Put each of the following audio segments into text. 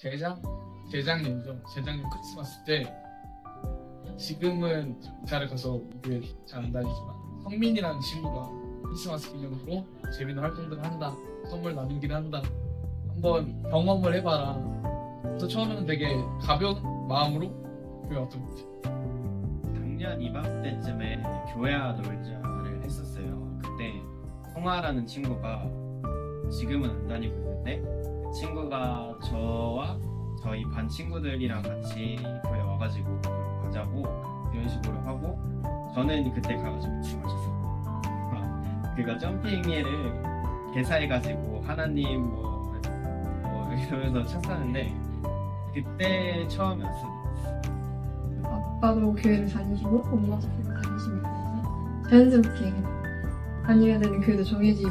재작 재작년이죠. 재작년 크리스마스 때 지금은 장사를 가서 교회 잘안 다니지만 성민이라는 친구가 크리스마스 기념으로 재밌는 활동들을 한다. 선물 나누기를 한다. 한번 경험을 해봐라. 그래서 처음에는 되게 가벼운 마음으로 교회 왔던 것 같아요. 작년 이맘때쯤에 교회와 놀자를 했었어요. 그때 성화라는 친구가 지금은 안 다니고 있는데 그 친구가 저와 저희 반 친구들이랑 같이 교회 와가지고 가자고 이런 식으로 하고 저는 그때 가가지고 춤을 췄어요. 그가 점핑회를 개사해가지고 하나님 뭐, 뭐 이러면서 췄었는데 그때 처음이었어요. 아빠도 교회를 다니시고 엄마도 교회를 다니시니까 자연스럽게 다녀야 되는 교회도 정해지고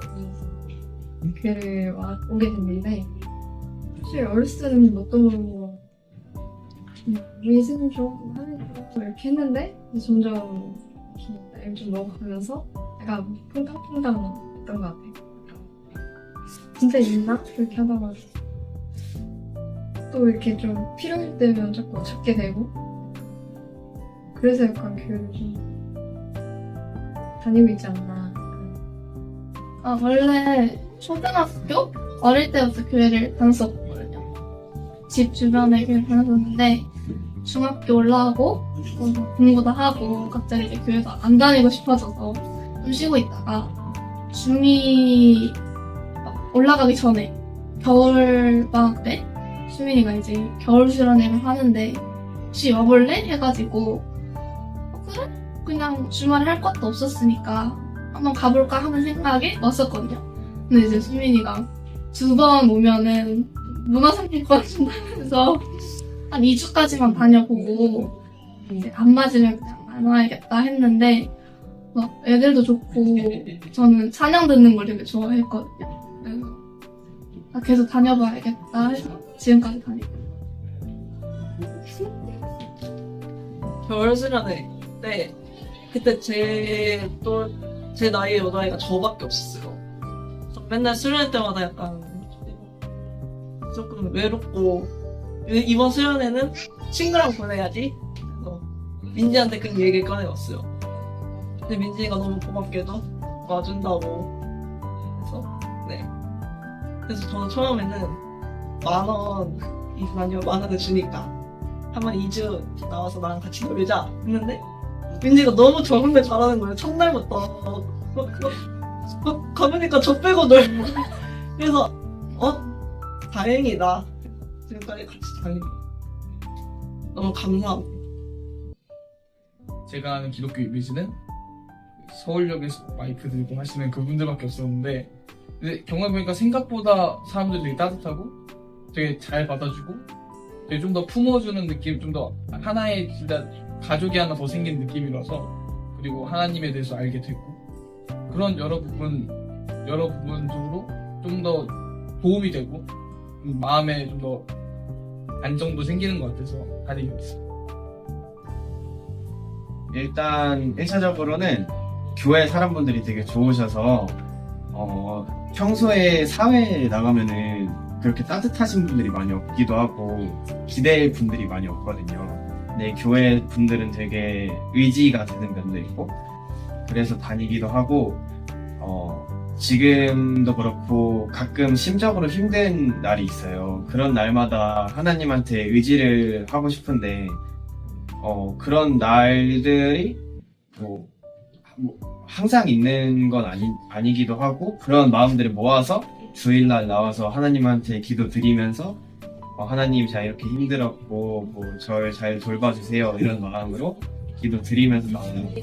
그래서 교회를 와, 오게 됐는데 사실 어렸을 때는 뭣도 모르고 그냥 예수님 좀 하면 좀 이렇게 했는데 점점 나이를 좀 먹어가면서 약간 퐁당퐁당 했던 것 같아요 진짜 있나? 이렇게 하다가 또 이렇게 좀 필요할 때면 자꾸 찾게 되고 그래서 약간 교회를 좀 다니고 있지 않나 아, 원래 초등학교 어릴 때부터 교회를 다녔었거든요. 집 주변에 교회를 다녔었는데 중학교 올라가고 뭐 공부도 하고 갑자기 이제 교회도 안 다니고 싶어져서 좀 쉬고 있다가 중2 올라가기 전에 겨울 방학 때 수민이가 이제 겨울 수련회를 하는데 혹시 와볼래? 해가지고 어, 그래? 그냥 주말에 할 것도 없었으니까 한번 가볼까 하는 생각에 왔었거든요. 근데 이제 수민이가 두 번 오면은 문화상품권 준다면서 한 2주까지만 다녀보고 이제 안 맞으면 그냥 안 와야겠다 했는데 막 애들도 좋고 저는 찬양 듣는 걸 되게 좋아했거든요. 그래서 아, 계속 다녀봐야겠다 해서 지금까지 다니고 겨울 수련회 때 그때 제 또 제 나이에 여자아이가 저밖에 없었어요. 맨날 수련회 때마다 약간 조금 외롭고 이- 이번 수련회는 친구랑 보내야지. 그래서 민지한테 그 얘기를 꺼내봤어요. 근데 민지가 너무 고맙게도 와준다고 그래서 네. 그래서 저는 처음에는 만 원, 아니요 만 원을 주니까 한번 2주 나와서 나랑 같이 놀자 했는데 민지가 너무 적응을 잘하는 거예요 첫날부터 막 가보니까 저 빼고 놀고. 그래서 어? 다행이다. 지금까지 같이 다니고 너무 감사합니다 제가 아는 기독교 이미지는 서울역에서 마이크 들고 하시는 그분들밖에 없었는데 근데 경험해보니까 생각보다 사람들이 되게 따뜻하고 되게 잘 받아주고 되게 좀 더 품어주는 느낌 좀 더 하나의 진짜 가족이 하나 더 생긴 느낌이라서 그리고 하나님에 대해서 알게 되고 그런 여러 부분 여러 부분적으로 좀 더 도움이 되고 음, 마음에 좀 더 안정도 생기는 것 같아서 다니고 있어요. 일단 1차적으로는 교회 사람분들이 되게 좋으셔서 어, 평소에 사회에 나가면은 그렇게 따뜻하신 분들이 많이 없기도 하고 기댈 분들이 많이 없거든요. 근데 교회 분들은 되게 의지가 되는 면도 있고 그래서 다니기도 하고 어, 지금도 그렇고 가끔 심적으로 힘든 날이 있어요. 그런 날마다 하나님한테 의지를 하고 싶은데 어, 그런 날들이 뭐, 뭐 항상 있는 건 아니, 아니기도 하고 그런 마음들을 모아서 주일날 나와서 하나님한테 기도 드리면서 어, 하나님 제가 이렇게 힘들었고 뭐 저를 잘 돌봐주세요 이런 마음으로 기도 드리면서 나오는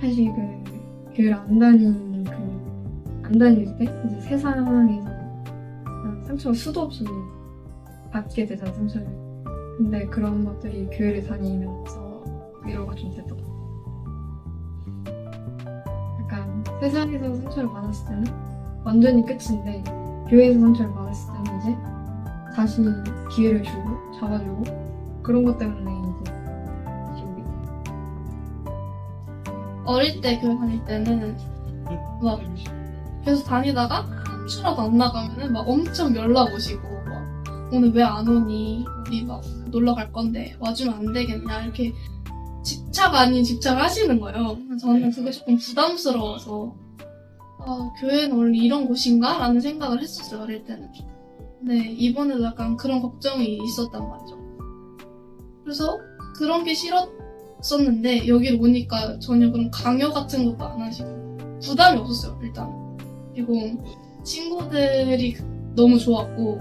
사실 그 교회를 안 다니는 그안 다닐 때 이제 세상에서 상처가 수도 없이 받게 되잖아 상처를. 근데 그런 것들이 교회를 다니면서 위로가 좀 됐던 것 같아요. 약간 세상에서 상처를 받았을 때는 완전히 끝인데 교회에서 상처를 받았을 때는 이제 다시 기회를 주고 잡아주고 그런 것 때문에 어릴 때 교회 다닐 때는 막 계속 다니다가 한 춤추라도 안 나가면은 막 엄청 연락 오시고 막 오늘 왜 안 오니 우리 막 놀러 갈 건데 와주면 안 되겠냐 이렇게 집착 아닌 집착을 하시는 거예요. 저는 그게 조금 부담스러워서 아, 교회는 원래 이런 곳인가? 라는 생각을 했었어요, 어릴 때는. 근데 이번에도 약간 그런 걱정이 있었단 말이죠. 그래서 그런 게 싫었 었는데 여기를 오니까 전혀 그런 강요 같은 것도 안 하시고 부담이 없었어요, 일단. 그리고 친구들이 너무 좋았고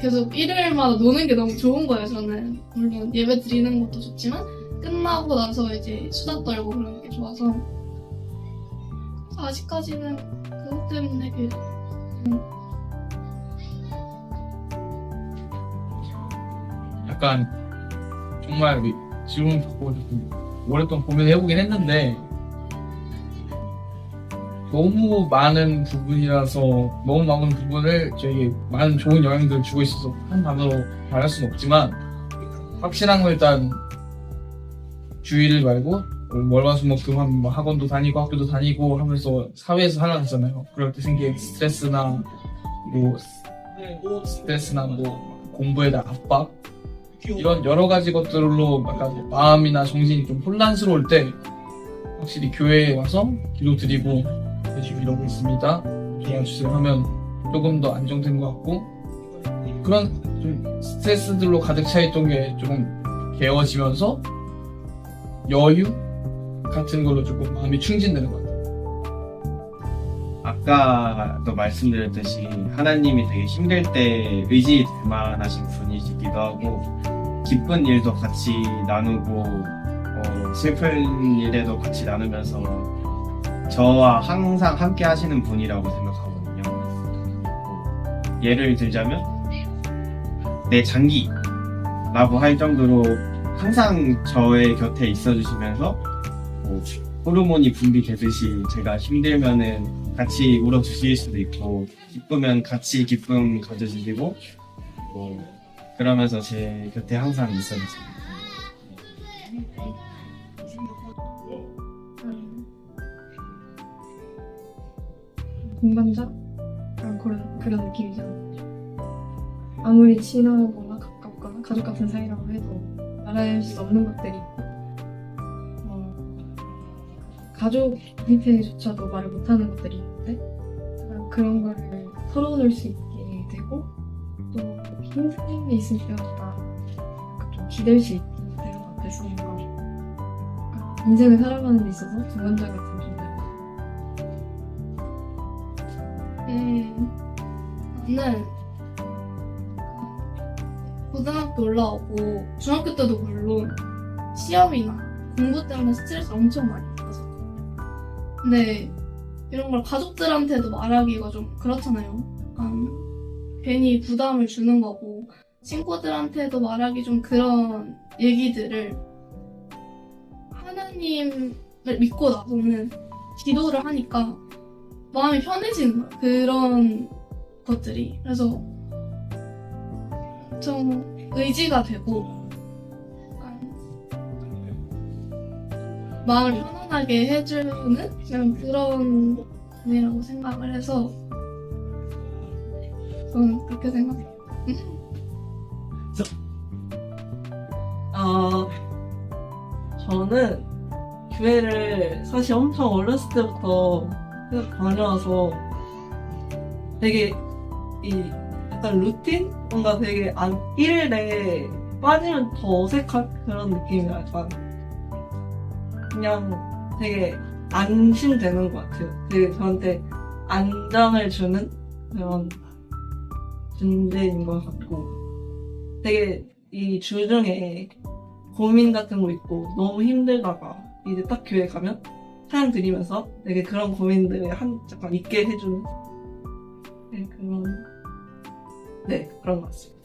계속 일요일마다 노는 게 너무 좋은 거예요, 저는. 물론 예배 드리는 것도 좋지만 끝나고 나서 이제 수다 떨고 그러는 게 좋아서 아직까지는 그것 때문에 그 약간 정말 이 질문 받고 좀 오랫동안 고민해보긴 했는데 너무 많은 부분이라서 너무 많은 부분을 저에게 많은 좋은 영향들을 주고 있어서 한 단어로 말할 수는 없지만 확실한 건 일단 주의를 말고 월화수목금 뭐 학원도 다니고 학교도 다니고 하면서 사회에서 살아가잖아요. 그럴 때 생기는 스트레스나 뭐 스트레스나 뭐 공부에 대한 압박 이런 여러 가지 것들로 약간 마음이나 정신이 좀 혼란스러울 때 확실히 교회에 와서 기도 드리고 열심히 이러고 있습니다. 도와주세요 하면 조금 더 안정된 것 같고 그런 좀 스트레스들로 가득 차 있던 게 조금 개워지면서 여유 같은 걸로 조금 마음이 충진되는 것 같아요. 아까도 말씀드렸듯이 하나님이 되게 힘들 때 의지 될 만하신 분이시기도 하고 기쁜 일도 같이 나누고 어, 슬픈 일에도 같이 나누면서 저와 항상 함께 하시는 분이라고 생각하거든요. 뭐, 예를 들자면 내 장기라고 할 정도로 항상 저의 곁에 있어주시면서 뭐 호르몬이 분비되듯이 제가 힘들면은 같이 울어주실 수도 있고 기쁘면 같이 기쁨 가져주시고 뭐 그러면서 제 곁에 항상 있어주세요. 음. 동반자? 약간 그런, 그런 느낌이잖아요. 아무리 친하거나 가깝거나 가족 같은 사이라고 해도 말할 수 없는 것들이 있고, 어, 가족한테조차도 말을 못하는 것들이 있 는데, 약간 그런 거를 털어놓을 수 있게 되고, 또 힘듦이 있을 때마다 좀 기댈 수 있게 되는 것 같아서 인생을 살아가는 데 있어서 존재. 음, 저는 고등학교 올라오고 중학교 때도 물론 시험이나 공부 때문에 스트레스 엄청 많이 받았었고 근데 이런 걸 가족들한테도 말하기가 좀 그렇잖아요. 약간 괜히 부담을 주는 거고 친구들한테도 말하기 좀 그런 얘기들을 하나님을 믿고 나서는 기도를 하니까 마음이 편해지는 거예요. 그런 것들이. 그래서 좀 의지가 되고 마음을 편안하게 해주는 그냥 그런 분이라고 생각을 해서 저는 그렇게 생각해요. 아, 저는 교회를 사실 엄청 어렸을 때부터 다녀와서 되게 이 약간 루틴? 뭔가 되게 안, 일일 내에 빠지면 더 어색한 그런 느낌이 약간 그냥 되게 안심되는 것 같아요. 되게 저한테 안정을 주는 그런 존재인 것 같고 되게 이 주중에 고민 같은 거 있고 너무 힘들다가 이제 딱 교회 가면 사연 드리면서 되게 그런 고민들을 한 잠깐 잊게 해주는 네, 그런 네 그런 것 같습니다.